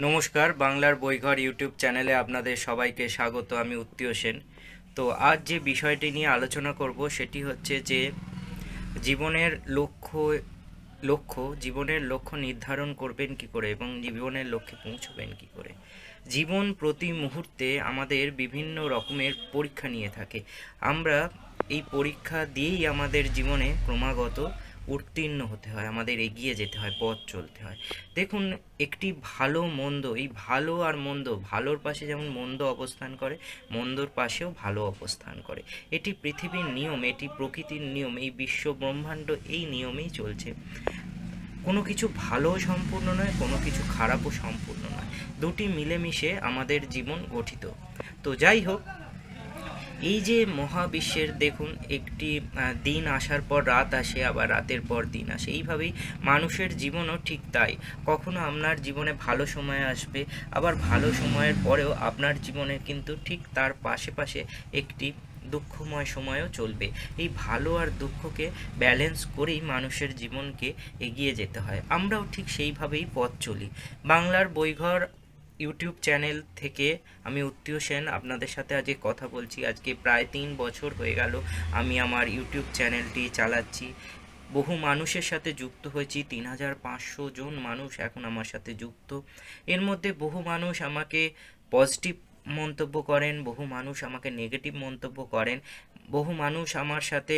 নমস্কার, বাংলার বইঘর ইউটিউব চ্যানেলে আপনাদের সবাইকে স্বাগত, আমি উত্তীয় সেন। তো আজ যে বিষয়টি নিয়ে আলোচনা করব সেটি হচ্ছে যে, জীবনের লক্ষ্য লক্ষ্য, জীবনের লক্ষ্য নির্ধারণ করবেন কি করে এবং জীবনের লক্ষ্যে পৌঁছবেন কি করে। জীবন প্রতি মুহূর্তে আমাদের বিভিন্ন রকমের পরীক্ষা নিয়ে থাকে। আমরা এই পরীক্ষা দিয়েই আমাদের জীবনে ক্রমাগত উত্তীর্ণ হতে হয়, আমাদের এগিয়ে যেতে হয়, পথ চলতে হয়। দেখুন, একটি ভালো মন্দ, এই ভালো আর মন্দ, ভালোর পাশে যেমন মন্দ অবস্থান করে, মন্দর পাশেও ভালো অবস্থান করে। এটি পৃথিবীর নিয়ম, এটি প্রকৃতির নিয়ম, এই বিশ্ব ব্রহ্মাণ্ড এই নিয়মেই চলছে। কোনো কিছু ভালো সম্পূর্ণ নয়, কোনো কিছু খারাপও সম্পূর্ণ নয়। দুটি মিলেমিশে আমাদের জীবন গঠিত। তো যাই হোক এই যে মহাবিশ্বের, দেখুন, একটি দিন আসার পর রাত আসে, আবার রাতের পর দিন আসে। এইভাবেই মানুষের জীবনও ঠিক তাই। কখনো আপনার জীবনে ভালো সময় আসবে, আবার ভালো সময়ের পরেও আপনার জীবনে কিন্তু ঠিক তার পাশে পাশে একটি দুঃখময় সময়ও চলবে। এই ভালো আর দুঃখকে ব্যালেন্স করেই মানুষের জীবনকে এগিয়ে যেতে হয়। আমরাও ঠিক সেইভাবেই পথ চলি। বাংলার বইঘর ইউটিউব চ্যানেল থেকে আমি উত্তীয় সেন। আপনাদের সাথে আজকে কথা বলছি। আজকে প্রায় তিন বছর হয়ে গেল আমি আমার ইউটিউব চ্যানেলটি চালাচ্ছি। বহু মানুষের সাথে যুক্ত হয়েছি। তিন হাজার পাঁচশো জন মানুষ এখন আমার সাথে যুক্ত। এর মধ্যে বহু মানুষ আমাকে পজিটিভ মন্তব্য করেন, বহু মানুষ আমাকে নেগেটিভ মন্তব্য করেন, বহু মানুষ আমার সাথে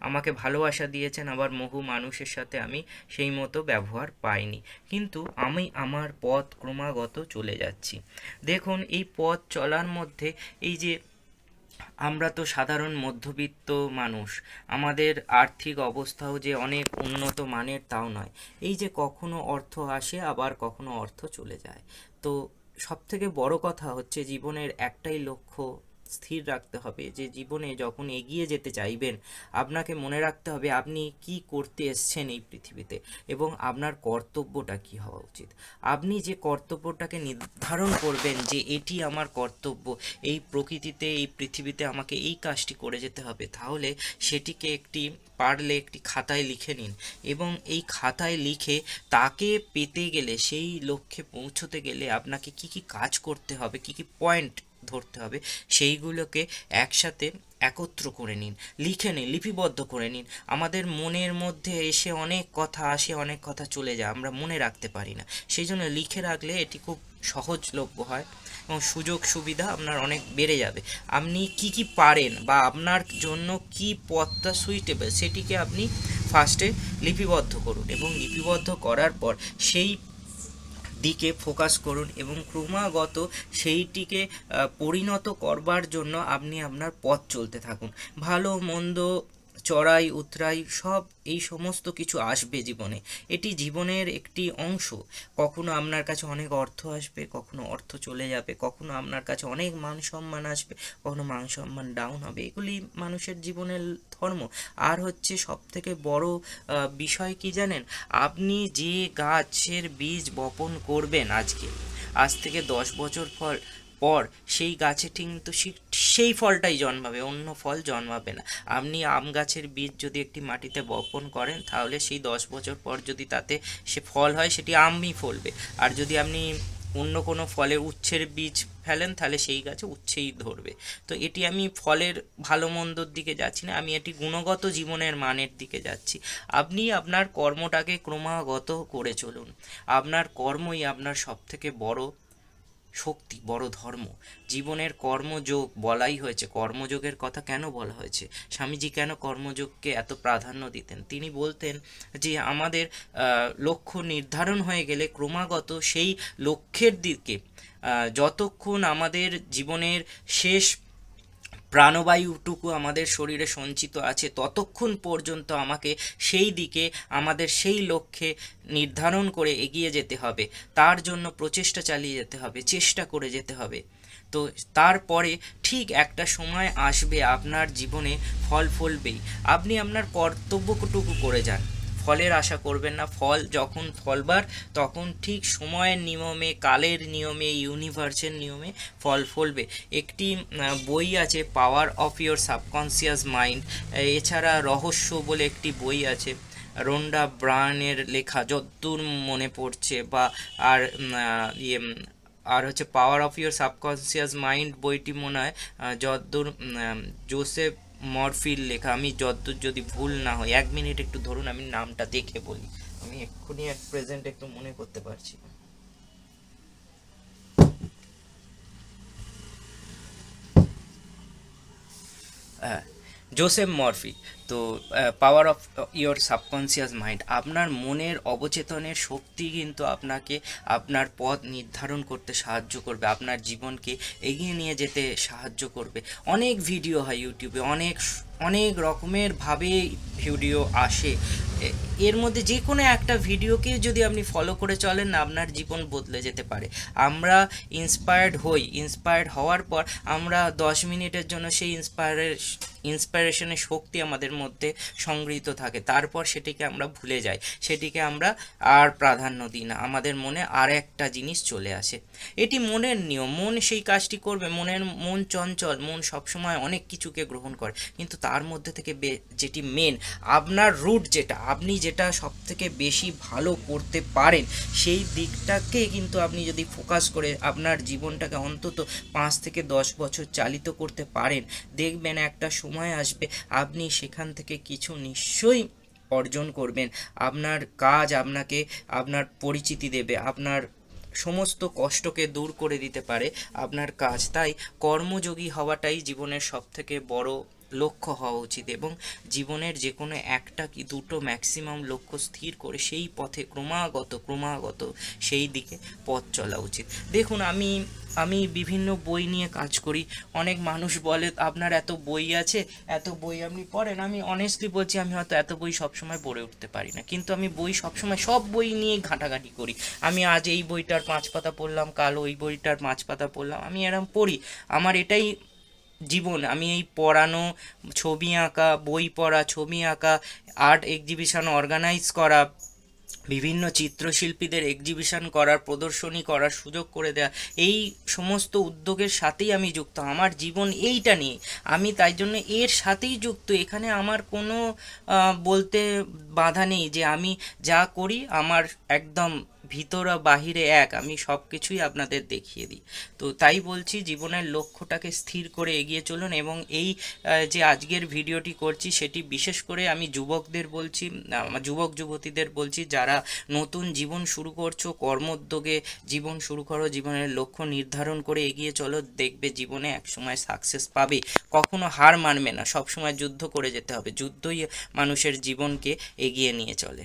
আমাকে ভালোবাসা দিয়েছেন, আবার বহু মানুষের সাথে আমি সেই মতো ব্যবহার পাইনি। কিন্তু আমি আমার পথ ক্রমাগত চলে যাচ্ছি। দেখুন, এই পথ চলার মধ্যে এই যে আমরা তো সাধারণ মধ্যবিত্ত মানুষ, আমাদের আর্থিক অবস্থাও যে অনেক উন্নত মানের তাও নয়। এই যে কখনো অর্থ আসে, আবার কখনো অর্থ চলে যায়। তো সব থেকে বড় কথা হচ্ছে, জীবনের একটাই লক্ষ্য স্থির রাখতে হবে। যে জীবনে যখন এগিয়ে যেতে চাইবেন, আপনাকে মনে রাখতে হবে আপনি কি করতে এসছেন এই পৃথিবীতে এবং আপনার কর্তব্যটা কি হওয়া উচিত। আপনি যে কর্তব্যটাকে নির্ধারণ করবেন যে এটি আমার কর্তব্য, এই প্রকৃতিতে, এই পৃথিবীতে আমাকে এই কাজটি করে যেতে হবে, তাহলে সেটিকে একটি পারলে একটি খাতায় লিখে নিন এবং এই খাতায় লিখে তাকে পেতে গেলে, সেই লক্ষ্যে পৌঁছতে গেলে আপনাকে কি কি কাজ করতে হবে, কি কি পয়েন্ট ধরতে হবে, সেইগুলোকে একসাথে একত্র করে নিন, লিখে নিন, লিপিবদ্ধ করে নিন। আমাদের মনের মধ্যে এসে অনেক কথা আসে, অনেক কথা চলে যায়, আমরা মনে রাখতে পারি না। সেই জন্য লিখে রাখলে এটি খুব সহজলভ্য হয় এবং সুযোগ সুবিধা আপনার অনেক বেড়ে যাবে। আপনি কি কি পারেন বা আপনার জন্য কি পথটা সুইটেবল সেটিকে আপনি ফার্স্টে লিপিবদ্ধ করুন এবং লিপিবদ্ধ করার পর সেই দিকে ফোকাস করুন এবং ক্রমাগত সেইটিকে পরিণত করবার জন্য আপনি আপনার পথ চলতে থাকুন। ভালো, মন্দ চড়াই, উতরাই সব এই সমস্ত কিছু আসবে জীবনে। এটি জীবনের একটি অংশ। কখনো আপনার কাছে অনেক অর্থ আসবে, কখনো অর্থ চলে যাবে, কখনো আপনার কাছে অনেক মান সম্মান আসবে, কখনো মান সম্মান ডাউন হবে। এগুলি মানুষের জীবনের ধর্ম। আর হচ্ছে সব থেকে বড় বিষয় কি জানেন? আপনি যে গাছের বীজ বপন করবেন আজকে, আজ থেকে দশ বছর ফল পর সেই গাছে কিন্তু সেই ফলটাই জন্মাবে, অন্য ফল জন্মাবে না। আপনি আম গাছের বীজ যদি একটি মাটিতে বপন করেন, তাহলে সেই দশ বছর পর যদি তাতে সে ফল হয়, সেটি আমই ফলবে। আর যদি আপনি অন্য কোনো ফলের উচ্ছের বীজ ফেলেন, তাহলে সেই গাছে উচ্ছেই ধরবে। তো এটি আমি ফলের ভালো মন্দর দিকে যাচ্ছি না, আমি এটি গুণগত জীবনের মানের দিকে যাচ্ছি। আপনি আপনার কর্মটাকে ক্রমাগত করে চলুন। আপনার কর্মই আপনার সবথেকে বড় শক্তি, বড় ধর্ম। জীবনের কর্মযোগ বলাই হয়েছে। কর্মযোগের কথা কেন বলা হয়েছে? স্বামীজি কেন কর্মযোগকে এত প্রাধান্য দিতেন? তিনি বলতেন যে, আমাদের লক্ষ্য নির্ধারণ হয়ে গেলে ক্রমাগত সেই লক্ষ্যের দিকে যতক্ষণ আমাদের জীবনের শেষ প্রাণবায়ুটুকু আমাদের শরীরে সঞ্চিত আছে, ততক্ষণ পর্যন্ত আমাকে সেই দিকে, আমাদের সেই লক্ষ্যে নির্ধারণ করে এগিয়ে যেতে হবে। তার জন্য প্রচেষ্টা চালিয়ে যেতে হবে, চেষ্টা করে যেতে হবে। তো তারপরে ঠিক একটা সময় আসবে আপনার জীবনে ফল ফলবেই। আপনি আপনার কর্তব্যটুকু করে যান। ফলের আশা করবেন না। ফল যখন ফলবার, তখন ঠিক সময়ের নিয়মে, কালের নিয়মে ইউনিভার্সের নিয়মে ফল ফলবে। একটি বই আছে power of your subconscious mind এছাড়া রহস্য বলে একটি বই আছে, রোন্ডা ব্রানের লেখা, যদ্দূর মনে পড়ছে বা, আর ইয়ে আর হচ্ছে power of your subconscious mind বইটি মনে হয় যদ্দূর জোসেফ মরফির লেখা। আমি যদ্দূর যদি ভুল না হয় এক মিনিট একটু ধরুন, আমি নামটা দেখে বলি। আমি এক্ষুনি এক প্রেজেন্ট একটু মনে করতে পারছি না। হ্যাঁ জোসেফ মরফি তো power of your subconscious mind আপনার মনের অবচেতনের শক্তি কিন্তু আপনাকে আপনার পথ নির্ধারণ করতে সাহায্য করবে, আপনার জীবনকে এগিয়ে নিয়ে যেতে সাহায্য করবে। অনেক ভিডিও হয় ইউটিউবে অনেক অনেক রকমের ভাবে ভিডিও আসে। এর মধ্যে যে কোনো একটা ভিডিওকে যদি আপনি ফলো করে চলেন, আপনার জীবন বদলে যেতে পারে। আমরা ইন্সপায়ার্ড হই। ইন্সপায়ার্ড হওয়ার পর আমরা দশ মিনিটের জন্য সেই ইন্সপায়ারের ইন্সপায়ারেশনের শক্তি আমাদের মধ্যে সংগৃহীত থাকে। তারপর সেটিকে আমরা ভুলে যাই। সেটিকে আমরা আর প্রাধান্য দিই না। আমাদের মনে আর একটা জিনিস চলে আসে। এটি মনের নিয়ম। মন সেই কাজটি করবে। মনের মন চঞ্চল। মন সবসময় অনেক কিছুকে গ্রহণ করে। কিন্তু তার মধ্যে থেকে যেটি মেন আপনার রুট যেটা, আপনি যেটা সব থেকে বেশি ভালো করতে পারেন, সেই দিকটাকে কিন্তু আপনি যদি ফোকাস করে আপনার জীবনটাকে অন্তত পাঁচ থেকে দশ বছর চালিত করতে পারেন, দেখবেন একটা সময় আসবে, আপনি সেখান থেকে কিছু নিশ্চয়ই অর্জন করবেন। আপনার কাজ আপনাকে, আপনার পরিচিতি দেবে, আপনার সমস্ত কষ্টকে দূর করে দিতে পারে আপনার কাজ। তাই কর্মযোগী হওয়াটাই জীবনের সবথেকে বড় লক্ষ্য হওয়া উচিত এবং জীবনের যে কোনো একটা কি দুটো ম্যাক্সিমাম লক্ষ্য স্থির করে সেই পথে ক্রমাগত ক্রমাগত সেই দিকে পথ চলা উচিত। দেখুন, আমি আমি বিভিন্ন বই নিয়ে কাজ করি। অনেক মানুষ বলে, আপনার এত বই আছে, এত বই আপনি পড়েন। আমি অনেস্টলি বলছি, আমি হয়তো এত বই সবসময় পড়ে উঠতে পারি না। কিন্তু আমি বই সবসময়, সব বই নিয়ে ঘাঁটাঘাঁটি করি। আমি আজ এই বইটার পাঁচ পাতা পড়লাম, কাল ওই বইটার পাঁচ পাতা পড়লাম, আমি এরম পড়ি। আমার এটাই জীবন। আমি এই পড়ানো, ছবি আঁকা, বই পড়া, ছবি আঁকা আর্ট এক্সিবিশন অর্গানাইজ করা, বিভিন্ন চিত্রশিল্পীদের এক্সিবিশন করার, প্রদর্শনী করার সুযোগ করে দেওয়া এই সমস্ত উদ্যোগের সাথেই আমি যুক্ত। আমার জীবন এইটা নিয়ে। আমি তাই জন্য এর সাথেই যুক্ত। এখানে আমার কোনো বলতে বাধা নেই যে আমি যা করি আমার একদম ভিতর বাহিরে এক, আমি সব কিছুই আপনাদের দেখিয়ে দিই। তো তাই বলছি, জীবনের লক্ষ্যটাকে স্থির করে এগিয়ে চলুন এবং এই যে আজকের ভিডিওটি করছি, সেটি বিশেষ করে আমি যুবকদের বলছি যুবক, যুবতীদের বলছি, যারা নতুন জীবন শুরু করছ, কর্মোদ্যোগে জীবন শুরু করো, জীবনের লক্ষ্য নির্ধারণ করে এগিয়ে চলো, দেখবে জীবনে একসময় সাকসেস পাবে। কখনো হার মানবে না, সবসময় যুদ্ধ করে যেতে হবে, যুদ্ধই মানুষের জীবনকে এগিয়ে নিয়ে চলে।